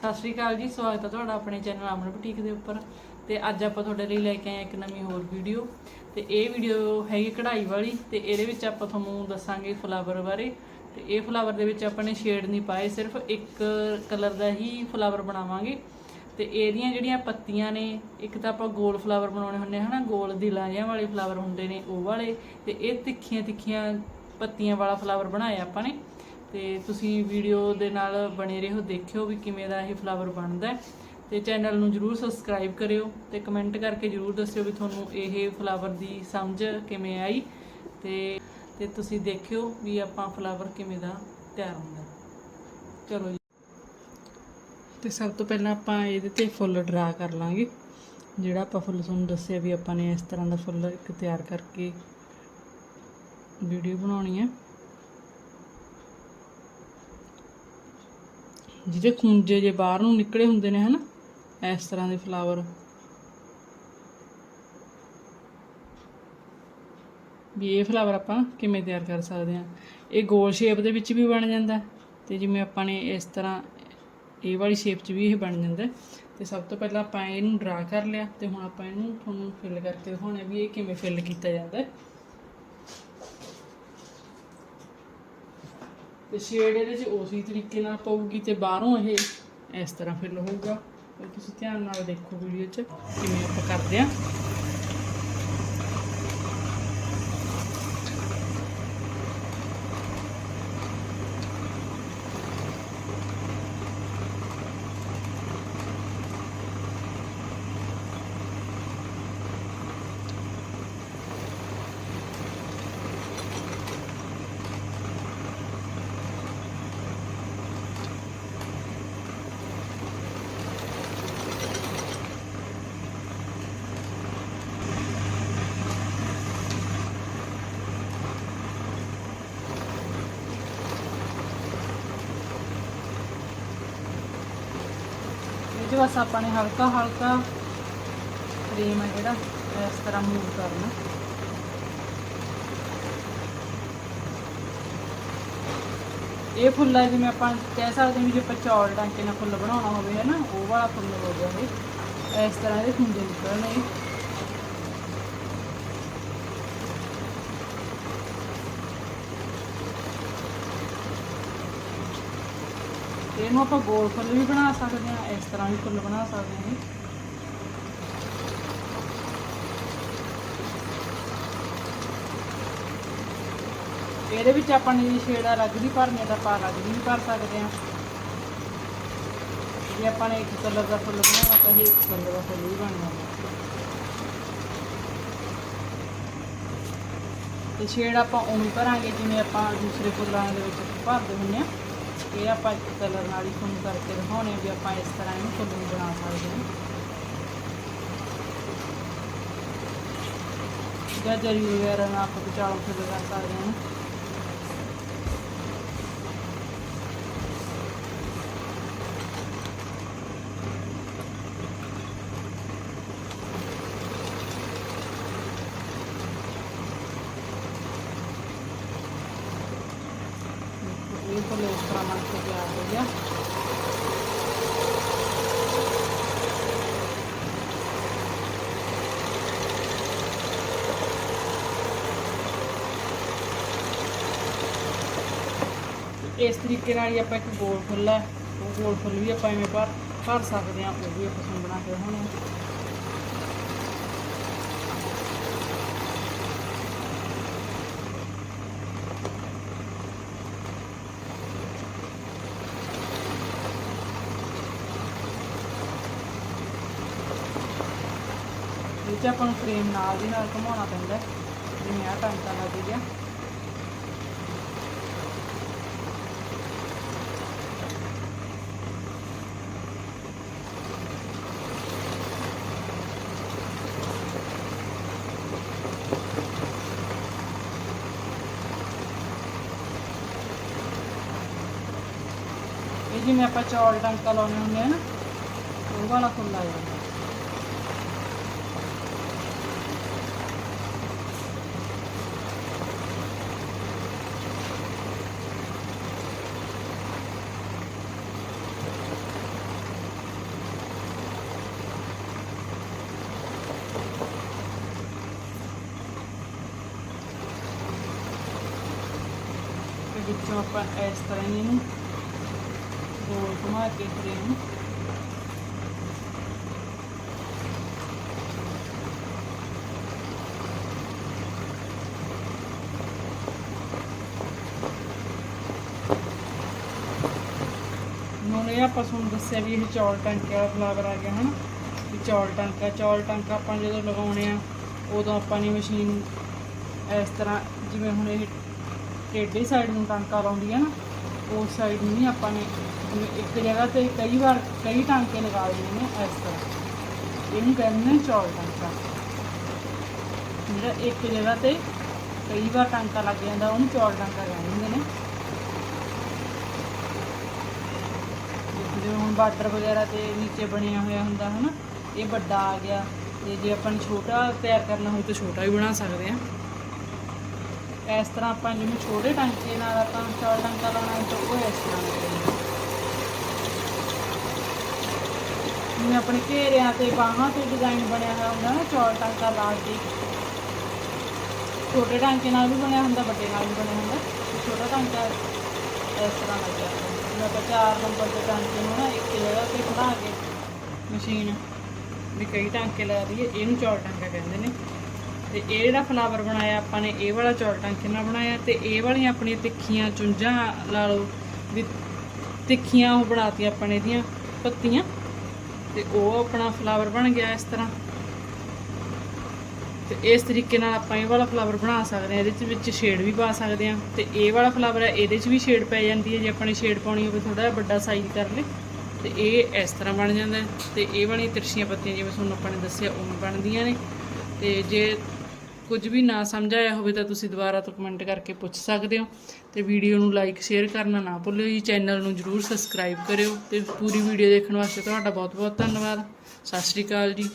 ਸਤਿ ਸ਼੍ਰੀ ਅਕਾਲ ਜੀ, ਸਵਾਗਤ ਹੈ ਤੁਹਾਡਾ ਆਪਣੇ ਚੈਨਲ ਅਮਰ ਬੁਟੀਕ ਦੇ ਉੱਪਰ। ਤੇ ਅੱਜ ਆਪਾਂ ਤੁਹਾਡੇ ਲਈ ਲੈ ਕੇ ਆਏ ਇੱਕ ਨਵੀਂ ਹੋਰ ਵੀਡੀਓ ਤੇ ਇਹ ਵੀਡੀਓ ਹੈਗੀ ਕਢਾਈ ਵਾਲੀ ਤੇ ਇਹਦੇ ਵਿੱਚ ਆਪਾਂ ਤੁਹਾਨੂੰ ਦੱਸਾਂਗੇ ਫਲਾਵਰ ਬਾਰੇ। ਤੇ ਇਹ ਫਲਾਵਰ ਦੇ ਵਿੱਚ ਆਪਾਂ ਨੇ ਸ਼ੇਡ ਨਹੀਂ ਪਾਏ, ਸਿਰਫ ਇੱਕ ਕਲਰ ਦਾ ਹੀ ਫਲਾਵਰ ਬਣਾਵਾਂਗੇ। ਤੇ ਇਹਦੀਆਂ ਜਿਹੜੀਆਂ ਪੱਤੀਆਂ ਨੇ, ਇੱਕ ਤਾਂ ਆਪਾਂ ਗੋਲ ਫਲਾਵਰ ਬਣਾਉਣੇ ਹੁੰਦੇ ਆ, ਹਨਾ? ਗੋਲ ਦਿਲਾਂ ਜਿਹਾ ਵਾਲੇ ਫਲਾਵਰ ਹੁੰਦੇ ਨੇ, ਉਹ ਵਾਲੇ। ਤੇ ਇਹ ਤਿੱਖੀਆਂ ਤਿੱਖੀਆਂ ਪੱਤੀਆਂ ਵਾਲਾ ਫਲਾਵਰ ਬਣਾਇਆ ਆਪਾਂ ਨੇ। ਤੇ ਤੁਸੀਂ ਵੀਡੀਓ ਦੇ ਨਾਲ ਬਣੇ ਰਹੋ, ਦੇਖਿਓ ਵੀ ਕਿਵੇਂ ਦਾ ਇਹ ਫਲਾਵਰ ਬਣਦਾ ਹੈ। ਤੇ ਚੈਨਲ ਨੂੰ ਜਰੂਰ ਸਬਸਕ੍ਰਾਈਬ ਕਰਿਓ ਤੇ ਕਮੈਂਟ ਕਰਕੇ ਜਰੂਰ ਦੱਸਿਓ ਵੀ ਤੁਹਾਨੂੰ ਇਹ ਫਲਾਵਰ ਦੀ ਸਮਝ ਕਿਵੇਂ ਆਈ। ਤੇ ਤੇ ਤੁਸੀਂ ਦੇਖਿਓ ਵੀ ਆਪਾਂ ਫਲਾਵਰ ਕਿਵੇਂ ਦਾ ਤਿਆਰ ਹੁੰਦਾ। ਚਲੋ ਜੀ। ਤੇ ਸਭ ਤੋਂ ਪਹਿਲਾਂ ਆਪਾਂ ਇਹਦੇ ਤੇ ਫੁੱਲ ਡਰਾ ਕਰ ਲਾਂਗੇ। ਜਿਹੜਾ ਆਪਾਂ ਫੁੱਲ ਤੁਹਾਨੂੰ ਦੱਸਿਆ ਵੀ ਆਪਾਂ ਨੇ ਇਸ ਤਰ੍ਹਾਂ ਦਾ ਫੁੱਲ ਇੱਕ ਤਿਆਰ ਕਰਕੇ ਵੀਡੀਓ ਬਣਾਉਣੀ ਹੈ। ਜਿਹਦੇ ਖੂੰਜੇ ਜੇ ਬਾਹਰ ਨੂੰ ਨਿਕਲੇ ਹੁੰਦੇ ਨੇ, ਹਨਾ? ਇਸ ਤਰ੍ਹਾਂ ਦੇ ਫਲਾਵਰ ਵੀ ਇਹ ਫਲਾਵਰ ਆਪਾਂ ਕਿਵੇਂ ਤਿਆਰ ਕਰ ਸਕਦੇ ਹਾਂ? ਇਹ ਗੋਲ ਸ਼ੇਪ ਦੇ ਵਿੱਚ ਵੀ ਬਣ ਜਾਂਦਾ ਹੈ ਤੇ ਜਿਵੇਂ ਆਪਾਂ ਨੇ ਇਸ ਤਰ੍ਹਾਂ ਇਹ ਵਾਲੀ ਸ਼ੇਪ 'ਚ ਵੀ ਇਹ ਬਣ ਜਾਂਦਾ ਹੈ। ਤੇ ਸਭ ਤੋਂ ਪਹਿਲਾਂ ਆਪਾਂ ਇਹਨੂੰ ਡਰਾ ਕਰ ਲਿਆ ਤੇ ਹੁਣ ਆਪਾਂ ਇਹਨੂੰ ਤੁਹਾਨੂੰ ਫਿਲ ਕਰਕੇ ਦਿਖਾਉਣਾ ਵੀ ਇਹ ਕਿਵੇਂ ਫਿਲ ਕੀਤਾ ਜਾਂਦਾ ਤੇ ਸ਼ੇਡ ਇਹਦੇ 'ਚ ਉਸੇ ਤਰੀਕੇ ਨਾਲ ਪਊਗੀ ਤੇ ਬਾਹਰੋਂ ਇਹ ਇਸ ਤਰ੍ਹਾਂ ਫਿਲ ਹੋਊਗਾ। ਤੁਸੀਂ ਧਿਆਨ ਨਾਲ ਦੇਖੋ ਵੀਡੀਓ 'ਚ ਕਿਵੇਂ ਆਪਾਂ ਕਰਦੇ ਆ ਇਹਦੇ ਬਸ ਆਪਾਂ ਨੇ ਹਲਕਾ ਹਲਕਾ ਕਰੀਮ ਹੈ ਜਿਹੜਾ, ਇਸ ਤਰ੍ਹਾਂ ਮੂਵ ਕਰਨਾ। ਇਹ ਫੁੱਲ ਜਿਵੇਂ ਆਪਾਂ ਕਹਿ ਸਕਦੇ ਵੀ ਜੇ ਆਪਾਂ ਚੌਲ ਟਾਂਕੇ ਨਾਲ ਫੁੱਲ ਬਣਾਉਣਾ ਹੋਵੇ ਹੈ ਨਾ ਉਹ ਵਾਲਾ ਫੁੱਲ ਹੋ ਗਿਆ ਇਹ। ਇਸ ਤਰ੍ਹਾਂ ਦੇ ਖੁੰਝੇ ਨਿਕਲਣਗੇ ਇਹਨੂੰ ਆਪਾਂ ਗੋਲ ਫੁੱਲ ਵੀ ਬਣਾ ਸਕਦੇ ਹਾਂ, ਇਸ ਤਰ੍ਹਾਂ ਵੀ ਫੁੱਲ ਬਣਾ ਸਕਦੇ ਹਾਂ ਇਹਦੇ ਵਿੱਚ ਆਪਾਂ ਨੇ ਸ਼ੇਡ ਅਲੱਗ ਵੀ ਭਰਨੀ ਤਾਂ ਆਪਾਂ ਅਲੱਗ ਵੀ ਭਰ ਸਕਦੇ ਹਾਂ। ਜੇ ਆਪਾਂ ਨੇ ਇੱਕ ਕਲਰ ਦਾ ਫੁੱਲ ਬਣਾਉਣਾ ਤਾਂ ਇਹ ਇੱਕ ਕਲਰ ਦਾ ਫੁੱਲ ਵੀ ਬਣ ਜਾਂਦਾ। ਤੇ ਸ਼ੇਡ ਆਪਾਂ ਉਵੇਂ ਭਰਾਂਗੇ, ਜਿਵੇਂ ਆਪਾਂ ਦੂਸਰੇ ਫੁੱਲਾਂ ਦੇ ਵਿੱਚ ਭਰਦੇ ਹੁੰਦੇ ਆ ਇਹ ਆਪਾਂ ਇੱਕ ਕਲਰ ਨਾਲ ਹੀ ਤੁਹਾਨੂੰ ਕਰਕੇ ਦਿਖਾਉਣੇ ਆ ਵੀ ਆਪਾਂ ਇਸ ਤਰ੍ਹਾਂ ਇਹਨੂੰ ਫੁੱਲ ਬਣਾ ਸਕਦੇ। ਹਾਂ ਜਾਂ ਜਰੀ ਵਗੈਰਾ ਨਾਲ ਆਪਾਂ ਬਚਾਓ ਫੁੱਲ ਕਰ ਸਕਦੇ ਹਾਂ। ਇਹ ਫੁੱਲ ਇਸ ਤਰ੍ਹਾਂ ਬਣ ਕੇ ਤਿਆਰ ਹੋ ਗਿਆ। ਇਸ ਤਰੀਕੇ ਨਾਲ ਹੀ ਆਪਾਂ ਇੱਕ ਗੋਲ ਫੁੱਲ ਹੈ। ਉਹ ਗੋਲ ਫੁੱਲ ਵੀ ਆਪਾਂ ਐਵੇਂ ਭਰ ਭਰ ਸਕਦੇ ਹਾਂ, ਉਹ ਵੀ ਆਪਾਂ ਤੁਹਾਨੂੰ ਬਣਾ ਕੇ ਦਿਖਾਉਣੇ ਆ ਆਪਾਂ ਨੂੰ ਫਰੇਮ ਨਾਲ ਦੀ ਨਾਲ ਘੁਮਾਉਣਾ ਪੈਂਦਾ ਹੈ, ਜਿਵੇਂ ਆਹ ਟਾਂਕਾ ਲੱਗ ਗਿਆ। ਇਹ ਜਿਵੇਂ ਆਪਾਂ ਚੌਲ ਟਾਂਕਾ ਲਾਉਣੇ ਹੁੰਦੇ ਆ ਨਾ ਉਹ ਵਾਲਾ ਫੁੱਲ ਜਾਂਦਾ। ਵਿੱਚੋਂ ਆਪਾਂ ਇਸ ਤਰ੍ਹਾਂ ਹੀ ਇਹਨੂੰ ਗੋਲ ਘੁਮਾ ਕੇ ਫਰੇਮ ਹੁਣ ਇਹ ਆਪਾਂ ਤੁਹਾਨੂੰ ਦੱਸਿਆ ਵੀ ਇਹ ਚੌਲ ਟਾਂਕੇ ਵਾਲਾ ਫਲਾਵਰ ਆ ਗਿਆ, ਹਨਾ? ਵੀ ਚੌਲ ਟਾਂਕਾ ਚੌਲ ਟਾਂਕਾ ਆਪਾਂ ਜਦੋਂ ਲਗਾਉਣੇ ਆ, ਉਦੋਂ ਆਪਾਂ ਨੇ ਮਸ਼ੀਨ ਇਸ ਤਰ੍ਹਾਂ ਜਿਵੇਂ ਹੁਣ ਇਹ ਟੇਢੀ ਸਾਈਡ ਨੂੰ ਟਾਂਕਾ ਲਾਉਂਦੀ ਹੈ ਨਾ ਉਸ ਸਾਈਡ ਨੂੰ ਨਹੀਂ ਆਪਾਂ ਨੇ ਇੱਕ ਜਗ੍ਹਾ ਤੇ ਕਈ ਵਾਰ ਕਈ ਟਾਂਕੇ ਲਗਾ ਦੇਣੇ ਨੇ ਇਸ ਤਰ੍ਹਾਂ। ਇਹਨੂੰ ਕਹਿੰਦੇ ਨੇ ਚੌਲ ਟਾਂਕਾ। ਜਿਹੜਾ ਇੱਕ ਜਗ੍ਹਾ ਤੇ ਕਈ ਵਾਰ ਟਾਂਕਾ ਲੱਗ ਜਾਂਦਾ, ਉਹਨੂੰ ਚੌਲ ਟਾਂਕਾ ਕਹਿੰਦੇ ਨੇ। ਜਿਵੇਂ ਹੁਣ ਬਾਰਡਰ ਵਗੈਰਾ ਤੇ ਨੀਚੇ ਬਣਿਆ ਹੋਇਆ ਹੁੰਦਾ ਹਨਾ, ਇਹ ਵੱਡਾ ਆ ਗਿਆ। ਤੇ ਜੇ ਆਪਾਂ ਛੋਟਾ ਤਿਆਰ ਕਰਨਾ ਹੋਵੇ ਤਾਂ ਛੋਟਾ ਵੀ ਬਣਾ ਸਕਦੇ ਆ। ਇਸ ਤਰ੍ਹਾਂ ਆਪਾਂ ਜਿਵੇਂ ਛੋਟੇ ਟਾਂਕੇ ਨਾਲ ਆਪਾਂ ਚੌਲ ਟਾਂਕਾ ਲਾਉਣਾ ਹੈ ਤਾਂ ਉਹ ਇਸ ਤਰ੍ਹਾਂ ਲੱਗੇਗਾ ਜਿਵੇਂ ਆਪਣੇ ਘੇਰਿਆਂ ਤੇ ਬਾਹਾਂ ਤੇ ਡਿਜ਼ਾਈਨ ਬਣਿਆ ਹੋਇਆ ਹੁੰਦਾ ਨਾ ਚੌਲ ਟਾਂਕਾ ਲਾ ਕੇ। ਛੋਟੇ ਟਾਂਕੇ ਨਾਲ ਵੀ ਬਣਿਆ ਹੁੰਦਾ, ਵੱਡੇ ਨਾਲ ਵੀ ਬਣਿਆ ਹੁੰਦਾ। ਛੋਟਾ ਟਾਂਕਾ ਇਸ ਤਰ੍ਹਾਂ ਲੱਗਿਆ ਜਿਵੇਂ ਆਪਾਂ ਚਾਰ ਨੰਬਰ ਦੇ ਟਾਂਕੇ ਨੂੰ ਨਾ ਇੱਕ ਜਗ੍ਹਾ ਤੇ ਖੜਾ ਕੇ ਮਸ਼ੀਨ ਵੀ ਕਈ ਟਾਂਕੇ ਲਾ ਦਈਏ, ਇਹਨੂੰ ਚੌਲ ਟਾਂਕਾ ਕਹਿੰਦੇ ਨੇ। ਤੇ ਇਹ ਜਿਹੜਾ ਫਲਾਵਰ ਬਣਾਇਆ, ਆਪਾਂ ਨੇ ਇਹ ਵਾਲਾ ਚੌਲ ਟਾਂਕੇ ਨਾਲ ਬਣਾਇਆ ਤੇ ਇਹ ਵਾਲੀਆਂ ਆਪਣੀਆਂ ਤਿੱਖੀਆਂ ਚੁੰਝਾਂ ਲਾ ਲਓ ਵੀ ਤਿੱਖੀਆਂ ਉਹ ਬਣਾਤੀਆਂ ਆਪਾਂ ਨੇ ਇਹਦੀਆਂ ਪੱਤੀਆਂ ਤੇ ਉਹ ਆਪਣਾ ਫਲਾਵਰ ਬਣ ਗਿਆ ਇਸ ਤਰ੍ਹਾਂ। ਤੇ ਇਸ ਤਰੀਕੇ ਨਾਲ ਆਪਾਂ ਇਹ ਵਾਲਾ ਫਲਾਵਰ ਬਣਾ ਸਕਦੇ ਹਾਂ, ਇਹਦੇ ਚ ਵਿੱਚ ਸ਼ੇਡ ਵੀ ਪਾ ਸਕਦੇ ਹਾਂ ਤੇ ਇਹ ਵਾਲਾ ਫਲਾਵਰ ਹੈ ਇਹਦੇ ਚ ਵੀ ਸ਼ੇਡ ਪੈ ਜਾਂਦੀ ਹੈ, ਜੇ ਆਪਾਂ ਨੇ ਸ਼ੇਡ ਪਾਉਣੀ ਹੋਵੇ ਥੋੜਾ ਜਿਹਾ ਵੱਡਾ ਸਾਈਜ਼ ਕਰ ਲੇ ਤੇ ਇਹ ਇਸ ਤਰ੍ਹਾਂ ਬਣ ਜਾਂਦਾ ਹੈ ਤੇ ਇਹ ਵਾਲੀਆਂ ਤਿਰਛੀਆਂ ਪੱਤੀਆਂ ਜਿਵੇਂ ਤੁਹਾਨੂੰ ਆਪਾਂ ਨੇ ਦੱਸਿਆ ਉਵੇਂ ਬਣਦੀਆਂ ਨੇ ਤੇ ਜੇ ਕੁਝ ਵੀ ਨਾ ਸਮਝ ਆਇਆ ਹੋਵੇ ਤਾਂ ਤੁਸੀਂ ਦੁਬਾਰਾ ਤੋਂ ਕਮੈਂਟ ਕਰਕੇ ਪੁੱਛ ਸਕਦੇ ਹੋ ਤੇ ਵੀਡੀਓ ਨੂੰ ਲਾਈਕ ਸ਼ੇਅਰ ਕਰਨਾ ਨਾ ਭੁੱਲਿਓ ਜੀ। ਚੈਨਲ ਨੂੰ ਜਰੂਰ ਸਬਸਕ੍ਰਾਈਬ ਕਰਿਓ ਤੇ ਪੂਰੀ ਵੀਡੀਓ ਦੇਖਣ ਵਾਸਤੇ ਤੁਹਾਡਾ ਬਹੁਤ ਬਹੁਤ ਧੰਨਵਾਦ। ਸਤਿ ਸ਼੍ਰੀ ਅਕਾਲ ਜੀ।